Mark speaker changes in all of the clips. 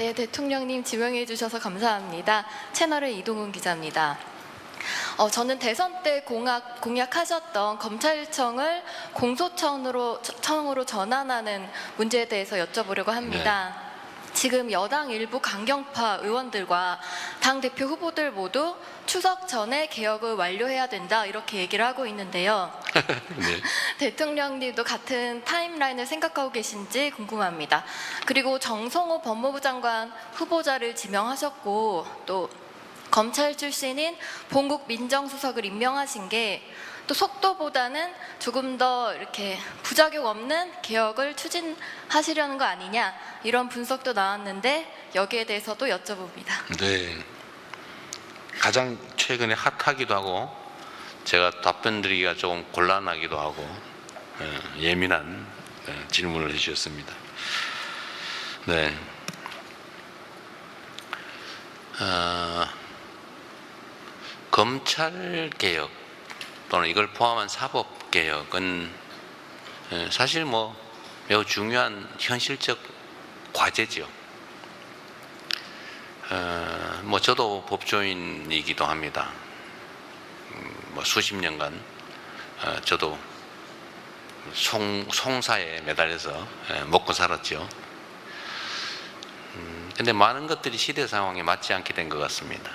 Speaker 1: 네, 대통령님 지명해 주셔서 감사합니다. 채널의 이동훈 기자입니다. 어, 저는 대선 때 공약, 공약하셨던 검찰청을 공소청으로 청으로 전환하는 문제에 대해서 여쭤보려고 합니다. 지금 여당 일부 강경파 의원들과 당 대표 후보들 모두 추석 전에 개혁을 완료해야 된다 이렇게 얘기를 하고 있는데요.
Speaker 2: 네.
Speaker 1: 대통령님도 같은 타임라인을 생각하고 계신지 궁금합니다. 그리고 정성호 법무부 장관 후보자를 지명하셨고 또 검찰 출신인 본국 민정수석을 임명하신 게 또 속도보다는 조금 더 이렇게 부작용 없는 개혁을 추진하시려는 거 아니냐 이런 분석도 나왔는데 여기에 대해서도 여쭤봅니다.
Speaker 2: 네. 가장 최근에 핫하기도 하고 제가 답변 드리기가 조금 곤란하기도 하고 예, 예민한 예, 질문을 해주셨습니다. 네. 어, 검찰 개혁 또는 이걸 포함한 사법 개혁은 예, 사실 뭐 매우 중요한 현실적 과제죠. 어, 뭐 저도 법조인이기도 합니다. 음, 뭐 수십 년간 어, 저도 송, 송사에 매달려서 예, 먹고 살았죠. 음, 근데 많은 것들이 시대 상황에 맞지 않게 된 것 같습니다.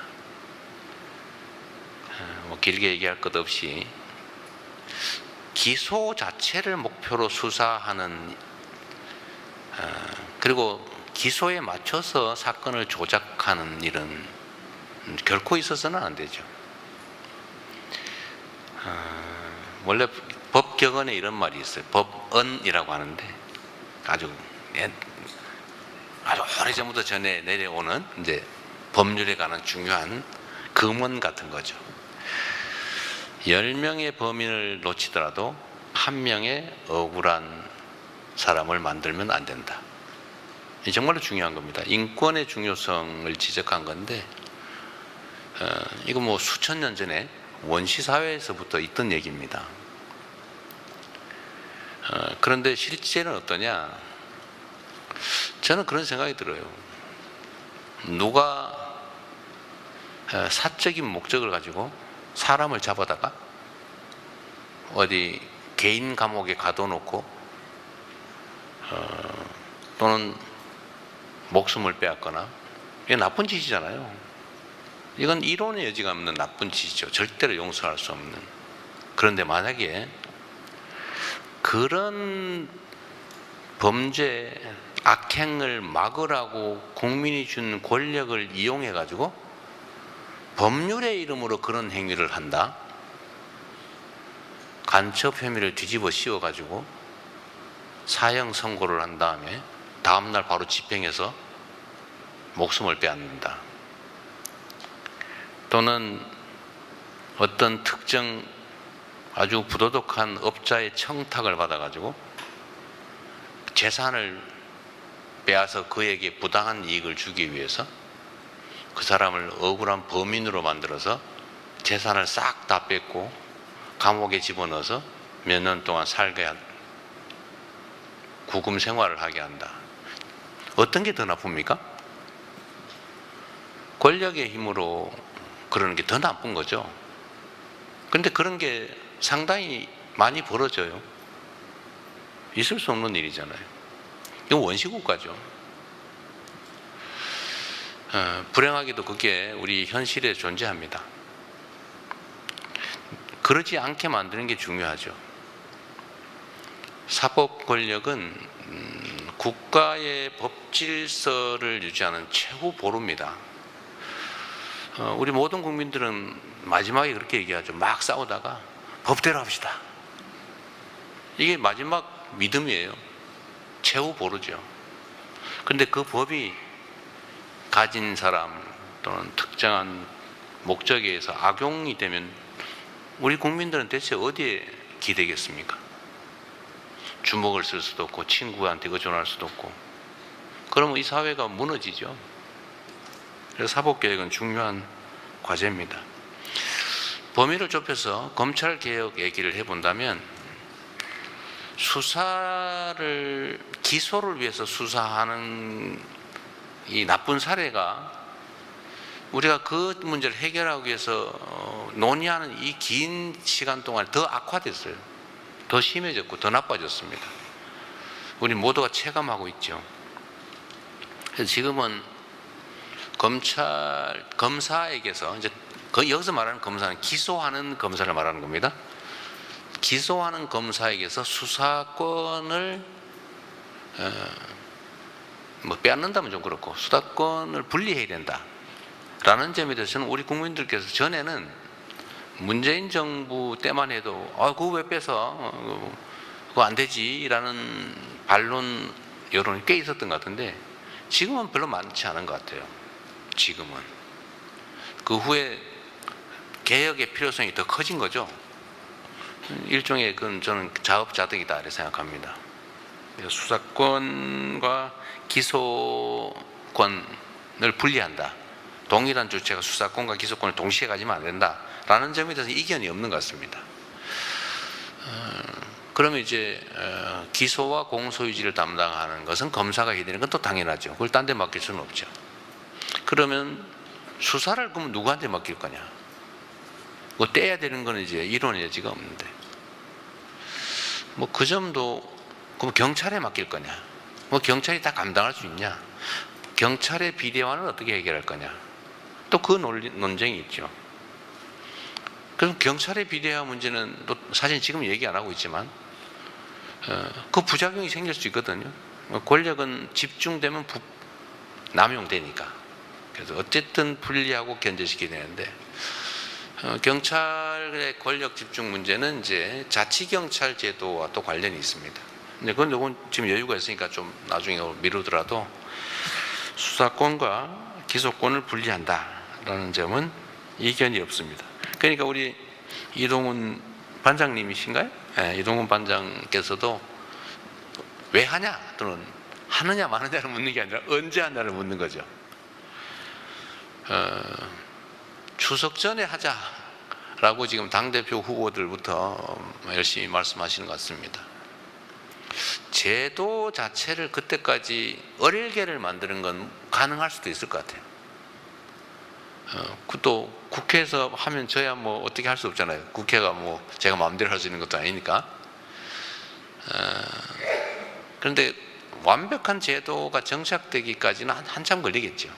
Speaker 2: 어, 뭐 길게 얘기할 것 없이 기소 자체를 목표로 수사하는 어, 그리고 기소에 맞춰서 사건을 조작하는 일은 음, 결코 있어서는 안 되죠. 어, 원래 법격언에 이런 말이 있어요. 법언이라고 하는데 아주 옛, 아주 오래전부터 전에 내려오는 이제 법률에 관한 중요한 금원 같은 거죠. 열 명의 범인을 놓치더라도 한 명의 억울한 사람을 만들면 안 된다. 이 정말로 중요한 겁니다. 인권의 중요성을 지적한 건데 어, 이거 뭐 수천 년 전에 원시 사회에서부터 있던 얘기입니다. 어, 그런데 실제는 어떠냐? 저는 그런 생각이 들어요. 누가 어, 사적인 목적을 가지고 사람을 잡아다가 어디 개인 감옥에 가둬놓고 어, 또는 목숨을 빼앗거나 이게 나쁜 짓이잖아요. 이건 이론의 여지가 없는 나쁜 짓이죠. 절대로 용서할 수 없는. 그런데 만약에 그런 범죄 악행을 막으라고 국민이 준 권력을 이용해 가지고 법률의 이름으로 그런 행위를 한다. 간첩 혐의를 뒤집어 씌워 가지고 사형 선고를 한 다음에 다음 날 바로 집행해서 목숨을 빼앗는다. 또는 어떤 특정 아주 부도덕한 업자의 청탁을 받아가지고 재산을 빼앗아 그에게 부당한 이익을 주기 위해서 그 사람을 억울한 범인으로 만들어서 재산을 싹 다 뺏고 감옥에 집어넣어서 몇 년 동안 살게 한 구금 생활을 하게 한다. 어떤 게 더 나쁩니까? 권력의 힘으로 그러는 게 더 나쁜 거죠. 그런데 그런 게 상당히 많이 벌어져요. 있을 수 없는 일이잖아요. 이건 원시국가죠. 어, 불행하게도 그게 우리 현실에 존재합니다. 그러지 않게 만드는 게 중요하죠. 사법 권력은 음, 국가의 법 질서를 유지하는 최고 보루입니다. 어, 우리 모든 국민들은 마지막에 그렇게 얘기하죠. 막 싸우다가 법대로 합시다. 이게 마지막 믿음이에요. 최후 보루죠. 그런데 그 법이 가진 사람 또는 특정한 목적에 의해서 악용이 되면 우리 국민들은 대체 어디에 기대겠습니까? 주먹을 쓸 수도 없고 친구한테 의존할 수도 없고 그러면 이 사회가 무너지죠. 그래서 사법개혁은 중요한 과제입니다. 범위를 좁혀서 검찰 개혁 얘기를 해본다면 수사를 기소를 위해서 수사하는 이 나쁜 사례가 우리가 그 문제를 해결하기 위해서 어, 논의하는 이 긴 시간 동안 더 악화됐어요. 더 심해졌고 더 나빠졌습니다. 우리 모두가 체감하고 있죠. 지금은 검찰 검사에게서 이제 그 여기서 말하는 검사는 기소하는 검사를 말하는 겁니다. 기소하는 검사에게서 수사권을 어, 뭐 빼앗는다면 좀 그렇고 수사권을 분리해야 된다라는 점에 대해서는 우리 국민들께서 전에는 문재인 정부 때만 해도 아 그거 왜 뺏어 어, 그거 안 되지라는 반론 여론이 꽤 있었던 것 같은데 지금은 별로 많지 않은 것 같아요. 지금은 그 후에 개혁의 필요성이 더 커진 거죠. 일종의 그건 저는 자업자득이다 이렇게 생각합니다. 수사권과 기소권을 분리한다. 동일한 주체가 수사권과 기소권을 동시에 가지면 안 된다라는 점에 대해서 이견이 없는 것 같습니다. 어, 그러면 이제 어, 기소와 공소유지를 담당하는 것은 검사가 해야 되는 건 또 당연하죠. 그걸 딴 데 맡길 수는 없죠. 그러면 수사를 그럼 누구한테 맡길 거냐? 뭐 떼야 되는 거는 이제 이론의 여지가 없는데 뭐 그 점도 그럼 경찰에 맡길 거냐? 뭐 경찰이 다 감당할 수 있냐? 경찰의 비대화는 어떻게 해결할 거냐? 또 그 논쟁이 있죠. 그럼 경찰의 비대화 문제는 또 사실 지금 얘기 안 하고 있지만 어, 그 부작용이 생길 수 있거든요. 어, 권력은 집중되면 부, 남용되니까. 그래서 어쨌든 분리하고 견제시켜야 되는데 어, 경찰의 권력 집중 문제는 이제 자치경찰 제도와 또 관련이 있습니다. 근데 그건 요건 지금 여유가 있으니까 좀 나중에 미루더라도 수사권과 기소권을 분리한다라는 점은 이견이 없습니다. 그러니까 우리 이동훈 반장님이신가요? 예, 이동훈 반장께서도 왜 하냐 또는 하느냐 마느냐를 묻는 게 아니라 언제 하냐를 묻는 거죠. 어, 추석 전에 하자라고 지금 당대표 후보들부터 열심히 말씀하시는 것 같습니다. 제도 자체를 그때까지 어릴게를 만드는 건 가능할 수도 있을 것 같아요. 어, 그또 국회에서 하면 저야 뭐 어떻게 할 수 없잖아요. 국회가 뭐 제가 마음대로 할 수 있는 것도 아니니까. 어, 그런데 완벽한 제도가 정착되기까지는 한- 한참 걸리겠죠.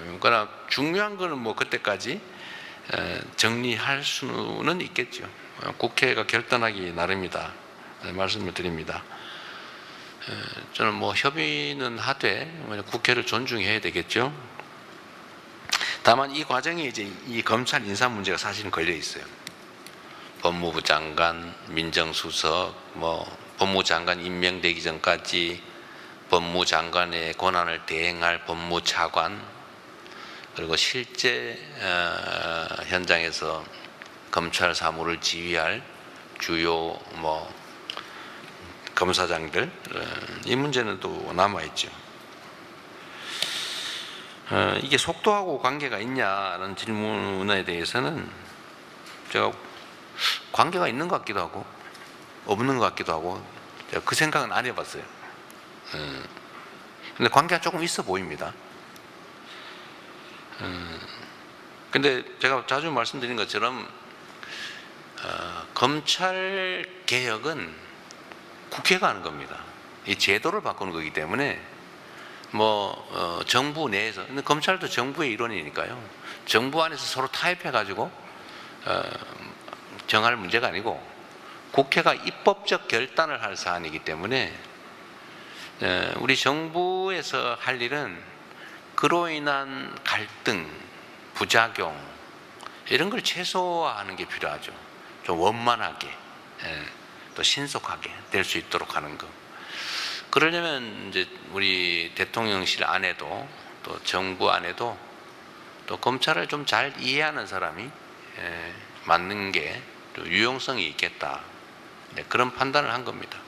Speaker 2: 음, 그러나 중요한 거는 뭐 그때까지 에, 정리할 수는 있겠죠. 어, 국회가 결단하기 나름이다. 네, 말씀을 드립니다. 에, 저는 뭐 협의는 하되 뭐 국회를 존중해야 되겠죠. 다만 이 과정에 이제 이 검찰 인사 문제가 사실은 걸려 있어요. 법무부 장관, 민정수석, 뭐 법무장관 임명되기 전까지 법무장관의 권한을 대행할 법무차관 그리고 실제 어, 현장에서 검찰 사무를 지휘할 주요 뭐 검사장들 어, 이 문제는 또 남아 있죠. 어, 이게 속도하고 관계가 있냐는 질문에 대해서는 제가 관계가 있는 것 같기도 하고 없는 것 같기도 하고 그 생각은 안 해봤어요. 음, 근데 관계가 조금 있어 보입니다. 음, 근데 제가 자주 말씀드린 것처럼 어, 검찰 개혁은 국회가 하는 겁니다. 이 제도를 바꾸는 거기 때문에 뭐 어, 정부 내에서 근데 검찰도 정부의 일원이니까요. 정부 안에서 서로 타협해 가지고 어, 정할 문제가 아니고 국회가 입법적 결단을 할 사안이기 때문에 에, 우리 정부에서 할 일은 그로 인한 갈등, 부작용 이런 걸 최소화하는 게 필요하죠. 좀 원만하게 예, 또 신속하게 될 수 있도록 하는 거. 그러려면 이제 우리 대통령실 안에도 또 정부 안에도 또 검찰을 좀 잘 이해하는 사람이 예, 맞는 게또 유용성이 있겠다. 네, 그런 판단을 한 겁니다.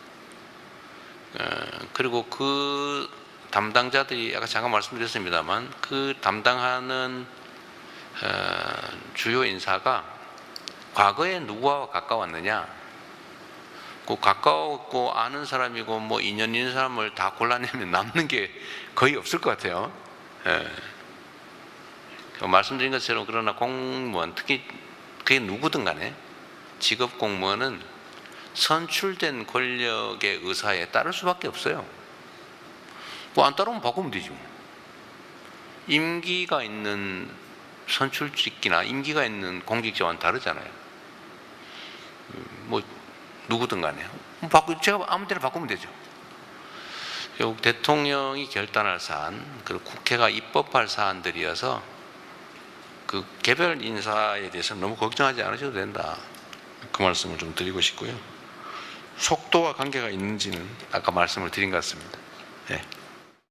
Speaker 2: 어, 그리고 그 담당자들이 아까 잠깐 말씀드렸습니다만 그 담당하는 어, 주요 인사가 과거에 누구와 가까웠느냐? 그 가까웠고 아는 사람이고 뭐 인연 있는 사람을 다 골라내면 남는 게 거의 없을 것 같아요. 예. 그 말씀드린 것처럼 그러나 공무원 특히 그게 누구든 간에 직업 공무원은 선출된 권력의 의사에 따를 수밖에 없어요. 뭐 안 따르면 바꾸면 되지 뭐. 임기가 있는 선출직이나 임기가 있는 공직자와는 다르잖아요. 음, 뭐 누구든 간에 뭐 바꾸 제가 아무 데나 바꾸면 되죠. 결국 대통령이 결단할 사안, 그리고 국회가 입법할 사안들이어서 그 개별 인사에 대해서 너무 걱정하지 않으셔도 된다. 그 말씀을 좀 드리고 싶고요. 속도와 관계가 있는지는 아까 말씀을 드린 것 같습니다. 예.